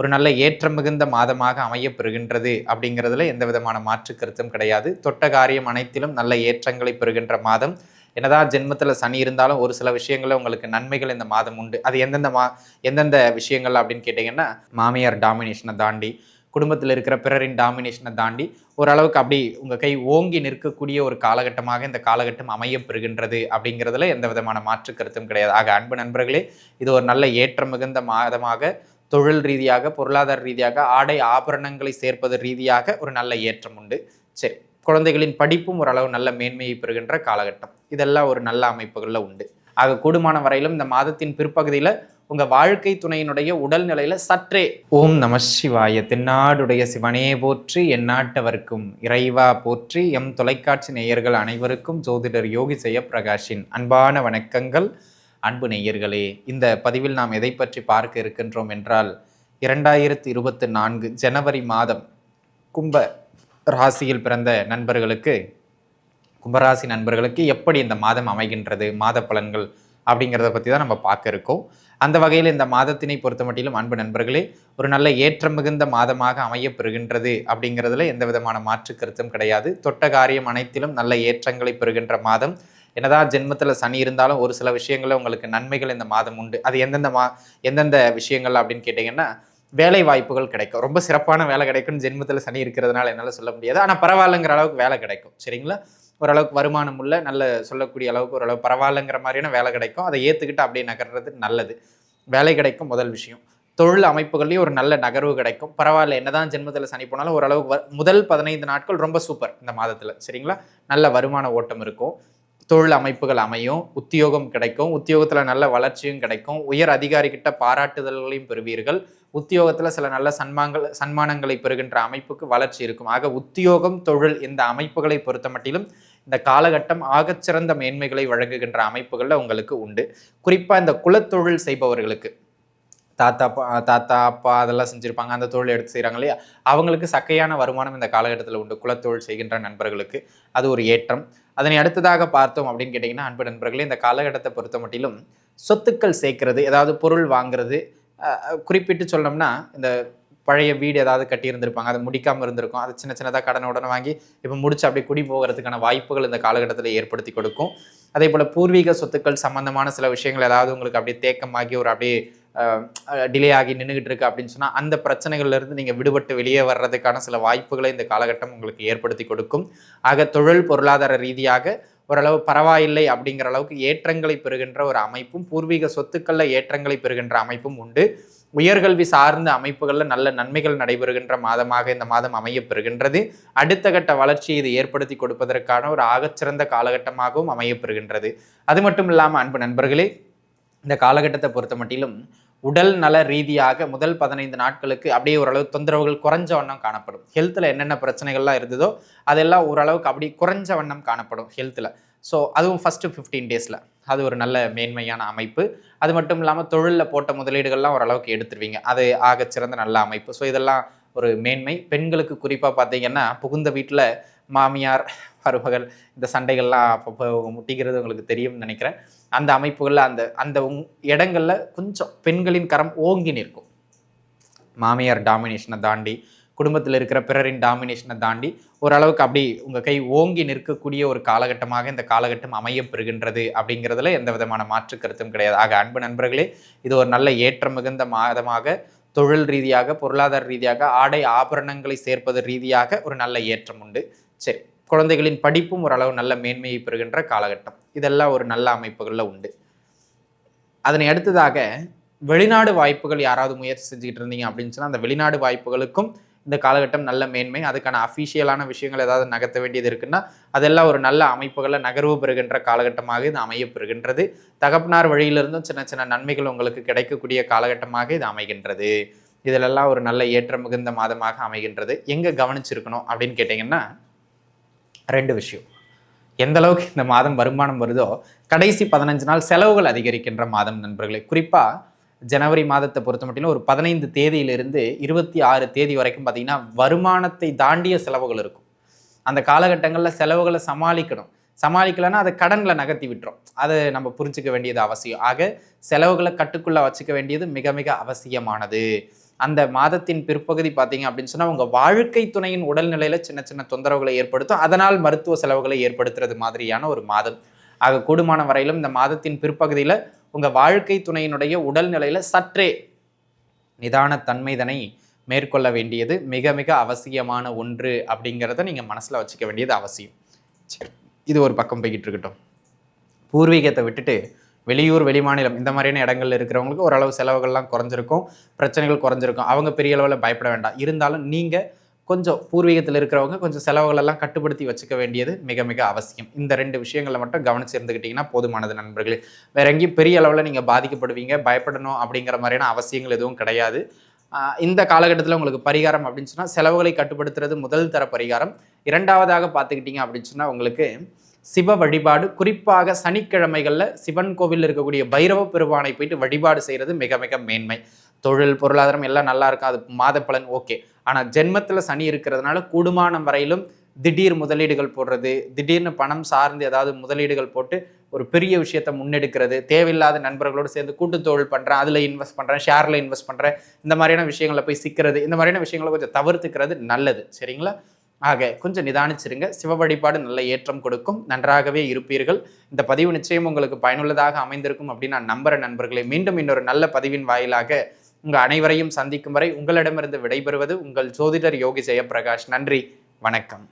ஒரு நல்ல ஏற்றம் மிகுந்த மாதமாக அமையப்பெறுகின்றது அப்படிங்கிறதுல எந்த விதமான மாற்று கருத்தும் கிடையாது. தொட்ட காரியம் அனைத்திலும் நல்ல ஏற்றங்களை பெறுகின்ற மாதம். என்னதான் ஜென்மத்தில் சனி இருந்தாலும் ஒரு சில விஷயங்களில் உங்களுக்கு நன்மைகள் இந்த மாதம் உண்டு. அது எந்தெந்த மா எந்தெந்த விஷயங்கள் அப்படின்னு கேட்டிங்கன்னா மாமியார் டாமினேஷனை தாண்டி குடும்பத்தில் இருக்கிற பிறரின் டாமினேஷனை தாண்டி ஓரளவுக்கு அப்படி உங்கள் கை ஓங்கி நிற்கக்கூடிய ஒரு காலகட்டமாக இந்த காலகட்டம் அமைய பெறுகின்றது அப்படிங்கிறதுல எந்த விதமான மாற்று கருத்தும் கிடையாது. ஆக அன்பு நண்பர்களே இது ஒரு நல்ல ஏற்றம் மிகுந்த மாதமாக தொழில் ரீதியாக பொருளாதார ரீதியாக ஆடை ஆபரணங்களை சேர்ப்பது ரீதியாக ஒரு நல்ல ஏற்றம் உண்டு. சரி குழந்தைகளின் படிப்பும் ஓரளவு நல்ல மேன்மையை பெறுகின்ற காலகட்டம். இதெல்லாம் ஒரு நல்ல அமைப்புகளில் உண்டு. ஆக கூடுமான வரையிலும் இந்த மாதத்தின் பிற்பகுதியில் உங்கள் வாழ்க்கை துணையினுடைய உடல்நிலையில சற்றே ஓம் நம சிவாய தென்னாடுடைய சிவனே போற்றி எந்நாட்டவர்க்கும் இறைவா போற்றி எம் தொலைக்காட்சி நேயர்கள் அனைவருக்கும் ஜோதிடர் யோகி ஜெயப்பிரகாஷின் அன்பான வணக்கங்கள். அன்பு நேயர்களே இந்த பதிவில் நாம் எதை பற்றி பார்க்க இருக்கின்றோம் என்றால் இரண்டாயிரத்தி இருபத்தி நான்கு ஜனவரி மாதம் கும்ப ராசியில் பிறந்த நண்பர்களுக்கு கும்பராசி நண்பர்களுக்கு எப்படி இந்த மாதம் அமைகின்றது மாத பலன்கள் அப்படிங்கிறத பற்றி தான் நம்ம பார்க்க இருக்கோம். அந்த வகையில் இந்த மாதத்தினை பொறுத்த மட்டிலும் அன்பு நண்பர்களே ஒரு நல்ல ஏற்றம் மிகுந்த மாதமாக அமையப்பெறுகின்றது அப்படிங்கிறதுல எந்த விதமான மாற்று கருத்தும் கிடையாது. தொட்ட காரியம் அனைத்திலும் நல்ல ஏற்றங்களை பெறுகின்ற மாதம். என்னதான் ஜென்மத்தில் சனி இருந்தாலும் ஒரு சில விஷயங்களில் உங்களுக்கு நன்மைகள் இந்த மாதம் உண்டு. அது எந்தெந்த மா எந்தெந்த விஷயங்கள் அப்படின்னு கேட்டிங்கன்னா வேலை வாய்ப்புகள் கிடைக்கும். ரொம்ப சிறப்பான வேலை கிடைக்கும்னு ஜென்மத்தில் சனி இருக்கிறதுனால என்னால் சொல்ல முடியாது. ஆனால் பரவாயில்லைங்கிற அளவுக்கு வேலை கிடைக்கும். சரிங்களா? ஓரளவுக்கு வருமானம் உள்ள நல்ல சொல்லக்கூடிய அளவுக்கு ஓரளவு பரவாயில்லைங்கிற மாதிரியான வேலை கிடைக்கும். அதை ஏற்றுக்கிட்டு அப்படியே நகர்றது நல்லது. வேலை கிடைக்கும் முதல் விஷயம். தொழில் அமைப்புகள்லேயும் ஒரு நல்ல நகர்வு கிடைக்கும். பரவாயில்ல என்னதான் ஜென்மத்தில் சனி போனாலும் ஓரளவுக்கு முதல் பதினைந்து நாட்கள் ரொம்ப சூப்பர் இந்த மாதத்தில். சரிங்களா? நல்ல வருமான ஓட்டம் இருக்கும். தொழில் அமைப்புகள் அமையும் உத்தியோகம் கிடைக்கும் உத்தியோகத்தில் நல்ல வளர்ச்சியும் கிடைக்கும் உயர் அதிகாரிகிட்ட பாராட்டுதல்களையும் பெறுவீர்கள். உத்தியோகத்தில் சில நல்ல சன்மாங்கள் சன்மானங்களை பெறுகின்ற அமைப்புக்கு வளர்ச்சி இருக்கும். ஆக உத்தியோகம் தொழில் இந்த அமைப்புகளை பொறுத்த மட்டிலும் இந்த காலகட்டம் ஆகச்சிறந்த மேன்மைகளை வழங்குகின்ற அமைப்புகளில் உங்களுக்கு உண்டு. குறிப்பாக இந்த குலத்தொழில் செய்பவர்களுக்கு. தாத்தா தாத்தா அப்பா அதெல்லாம் செஞ்சுருப்பாங்க. அந்த தொழில் எடுத்து செய்கிறாங்க இல்லையா? அவங்களுக்கு சக்கையான வருமானம் இந்த காலகட்டத்தில் உண்டு. குலத்தொழில் செய்கின்ற நண்பர்களுக்கு அது ஒரு ஏற்றம். அதனை அடுத்ததாக பார்த்தோம் அப்படின்னு கேட்டிங்கன்னா அன்பு நண்பர்களே இந்த காலகட்டத்தை பொறுத்த மட்டிலும் சொத்துக்கள் சேர்க்கறது ஏதாவது பொருள் வாங்குறது குறிப்பிட்டு சொல்லணும்னா இந்த பழைய வீடு ஏதாவது கட்டியிருந்திருப்பாங்க. அதை முடிக்காமல் இருந்திருக்கும். அதை சின்ன சின்னதாக கடனை உடனே வாங்கி இப்போ முடிச்சு அப்படியே குடி போகிறதுக்கான வாய்ப்புகள் இந்த காலகட்டத்தில் ஏற்படுத்தி கொடுக்கும். அதே போல் பூர்வீக சொத்துக்கள் சம்பந்தமான சில விஷயங்கள் ஏதாவது உங்களுக்கு அப்படியே தேக்கமாகி ஒரு அப்படியே டிலே ஆகி நின்றுக்கிட்டு இருக்கு அப்படின்னு சொன்னால் அந்த பிரச்சனைகள்லேருந்து நீங்கள் விடுபட்டு வெளியே வர்றதுக்கான சில வாய்ப்புகளை இந்த காலகட்டம் உங்களுக்கு ஏற்படுத்தி கொடுக்கும். ஆக தொழில் பொருளாதார ரீதியாக ஓரளவு பரவாயில்லை அப்படிங்கிற அளவுக்கு ஏற்றங்களை பெறுகின்ற ஒரு அமைப்பும் பூர்வீக சொத்துக்களில் ஏற்றங்களை பெறுகின்ற அமைப்பும் உண்டு. உயர்கல்வி சார்ந்த அமைப்புகளில் நல்ல நன்மைகள் நடைபெறுகின்ற மாதமாக இந்த மாதம் அமைய பெறுகின்றது அடுத்த கட்ட வளர்ச்சியை இது ஏற்படுத்தி கொடுப்பதற்கான ஒரு ஆகச்சிறந்த காலகட்டமாகவும் அமைய பெறுகின்றது அது மட்டும் இல்லாமல் அன்பு நண்பர்களே இந்த காலகட்டத்தை பொறுத்த மட்டிலும் உடல் நல ரீதியாக முதல் பதினைந்து நாட்களுக்கு அப்படியே ஓரளவு தொந்தரவுகள் குறைஞ்ச வண்ணம் காணப்படும். ஹெல்த்தில் என்னென்ன பிரச்சனைகள்லாம் இருந்ததோ அதெல்லாம் ஓரளவுக்கு அப்படி குறைஞ்ச வண்ணம் காணப்படும் ஹெல்த்தில் ஸோ அதுவும் ஃபஸ்ட்டு ஃபிஃப்டீன் டேஸில் அது ஒரு நல்ல மேன்மையான அமைப்பு. அது மட்டும் இல்லாமல் தொழிலில் போட்ட முதலீடுகள்லாம் ஓரளவுக்கு எடுத்துருவீங்க. அது ஆகச்சிறந்த நல்ல அமைப்பு. ஸோ இதெல்லாம் ஒரு மேன்மை. பெண்களுக்கு குறிப்பாக பார்த்தீங்கன்னா புகுந்த வீட்டில் மாமியார் மருமகள் இந்த சண்டைகள்லாம் அப்பப்போ முட்டிக்கிறது உங்களுக்கு தெரியும்னு நினைக்கிறேன். அந்த அமைப்புகளில் அந்த அந்த உங் இடங்கள்ல கொஞ்சம் பெண்களின் கரம் ஓங்கி நிற்கும். மாமியார் டாமினேஷனை தாண்டி குடும்பத்தில் இருக்கிற பிறரின் டாமினேஷனை தாண்டி ஓரளவுக்கு அப்படி உங்கள் கை ஓங்கி நிற்கக்கூடிய ஒரு காலகட்டமாக இந்த காலகட்டம் அமையப்பெறுகின்றது அப்படிங்கிறதுல எந்த விதமான மாற்று கருத்தும் கிடையாது. ஆக அன்பு நண்பர்களே இது ஒரு நல்ல ஏற்றம் மிகுந்த மாதமாக தொழில் ரீதியாக பொருளாதார ரீதியாக ஆடை ஆபரணங்களை சேர்ப்பது ரீதியாக ஒரு நல்ல ஏற்றம் உண்டு. சரி குழந்தைகளின் படிப்பும் ஓரளவு நல்ல மேன்மையை பெறுகின்ற காலகட்டம். இதெல்லாம் ஒரு நல்ல அமைப்புகளில் உண்டு. அதனை அடுத்ததாக வெளிநாடு வாய்ப்புகள் யாராவது முயற்சி செஞ்சுக்கிட்டு இருந்தீங்க அப்படின்னு சொன்னால் அந்த வெளிநாடு வாய்ப்புகளுக்கும் இந்த காலகட்டம் நல்ல மேன்மை அதுக்கான அஃபிஷியலான விஷயங்கள் ஏதாவது நகர்த்த வேண்டியது இருக்குன்னா அதெல்லாம் ஒரு நல்ல அமைப்புகளில் நகர்வு பெறுகின்ற காலகட்டமாக இது அமைய பெறுகின்றது தகப்பனார் வழியிலிருந்தும் சின்ன சின்ன நன்மைகள் உங்களுக்கு கிடைக்கக்கூடிய காலகட்டமாக இது அமைகின்றது. இதிலெல்லாம் ஒரு நல்ல ஏற்ற மிகுந்த மாதமாக அமைகின்றது. எங்கே கவனிச்சிருக்கணும் அப்படின்னு கேட்டிங்கன்னா ரெண்டு விஷயம். எந்த அளவுக்கு இந்த மாதம் வருமானம் வருதோ கடைசி பதினஞ்சு நாள் செலவுகள் அதிகரிக்கின்ற மாதம் நண்பர்களே. குறிப்பாக ஜனவரி மாதத்தை பொறுத்த மட்டும் ஒரு பதினைந்து தேதியிலிருந்து இருபத்தி ஆறு தேதி வரைக்கும் பார்த்தீங்கன்னா வருமானத்தை தாண்டிய செலவுகள் இருக்கும். அந்த காலகட்டங்களில் செலவுகளை சமாளிக்கணும். சமாளிக்கலைன்னா அதை கடனில் நகர்த்தி விட்டுரும். அதை நம்ம புரிஞ்சுக்க வேண்டியது அவசியம். ஆக செலவுகளை கட்டுக்குள்ளே வச்சுக்க வேண்டியது மிக மிக அவசியமானது. அந்த மாதத்தின் பிற்பகுதி பார்த்தீங்க அப்படின்னு சொன்னால் உங்கள் வாழ்க்கை துணையின் உடல்நிலையில் சின்ன சின்ன தொந்தரவுகளை ஏற்படுத்தும். அதனால் மருத்துவ செலவுகளை ஏற்படுத்துறது மாதிரியான ஒரு மாதம். ஆக கூடுமான வரையிலும் இந்த மாதத்தின் பிற்பகுதியில் உங்கள் வாழ்க்கை துணையினுடைய உடல்நிலையில் சற்றே நிதானத்தன்மைதனை மேற்கொள்ள வேண்டியது மிக மிக அவசியமான ஒன்று அப்படிங்கிறத நீங்கள் மனசில் வச்சுக்க வேண்டியது அவசியம். சரி இது ஒரு பக்கம் போய்கிட்டு இருக்கட்டும். பூர்வீகத்தை விட்டுட்டு வெளியூர் வெளிமாநிலம் இந்த மாதிரியான இடங்கள்ல இருக்கிறவங்களுக்கு ஓரளவு செலவுகள்லாம் குறைஞ்சிருக்கும் பிரச்சனைகள் குறைஞ்சிருக்கும். அவங்க பெரிய அளவில் பயப்பட வேண்டாம். இருந்தாலும் நீங்கள் கொஞ்சம் பூர்வீகத்தில் இருக்கிறவங்க கொஞ்சம் செலவுகள் எல்லாம் கட்டுப்படுத்தி வச்சுக்க வேண்டியது மிக மிக அவசியம். இந்த ரெண்டு விஷயங்களை மட்டும் கவனிச்சு இருந்துக்கிட்டிங்கன்னா போதுமானது நண்பர்களே. வேற எங்கேயும் பெரிய அளவில் நீங்கள் பாதிக்கப்படுவீங்க பயப்படணும் அப்படிங்கிற மாதிரியான அவசியங்கள் எதுவும் கிடையாது. இந்த காலகட்டத்தில் உங்களுக்கு பரிகாரம் அப்படின்னு சொன்னால் செலவுகளை கட்டுப்படுத்துறது முதல் தர பரிகாரம். இரண்டாவதாக பார்த்துக்கிட்டிங்க அப்படின்னு சொன்னால் உங்களுக்கு சிவ வழிபாடு. குறிப்பாக சனிக்கிழமைகளில் சிவன் கோவிலில் இருக்கக்கூடிய பைரவ பெருமானை போயிட்டு வழிபாடு செய்கிறது மிக மிக மேன்மை. தொழில் பொருளாதாரம் எல்லாம் நல்லா இருக்கும் அது மாத பலன் ஓகே. ஆனால் ஜென்மத்தில் சனி இருக்கிறதுனால கூடுமானம் வரையிலும் திடீர் முதலீடுகள் போடுறது திடீர்னு பணம் சார்ந்து ஏதாவது முதலீடுகள் போட்டு ஒரு பெரிய விஷயத்தை முன்னெடுக்கிறது தேவையில்லாத நண்பர்களோடு சேர்ந்து கூட்டு தொழில் பண்ணுறேன் அதில் இன்வெஸ்ட் பண்ணுறேன் ஷேரில் இன்வெஸ்ட் பண்ணுறேன் இந்த மாதிரியான விஷயங்களை போய் சிக்கிறது இந்த மாதிரியான விஷயங்களை கொஞ்சம் தவிர்த்துக்கிறது நல்லது. சரிங்களா? ஆக கொஞ்சம் நிதானிச்சிருங்க. சிவ வழிபாடு நல்ல ஏற்றம் கொடுக்கும். நன்றாகவே இருப்பீர்கள். இந்த பதிவு நிச்சயம் உங்களுக்கு பயனுள்ளதாக அமைந்திருக்கும் அப்படின்னு நான் நம்புற நண்பர்களே. மீண்டும் இன்னொரு நல்ல பதிவின் வாயிலாக உங்கள் அனைவரையும் சந்திக்கும் வரை உங்களிடமிருந்து விடைபெறுவது உங்கள் ஜோதிடர் யோகி ஜெயப்பிரகாஷ். நன்றி. வணக்கம்.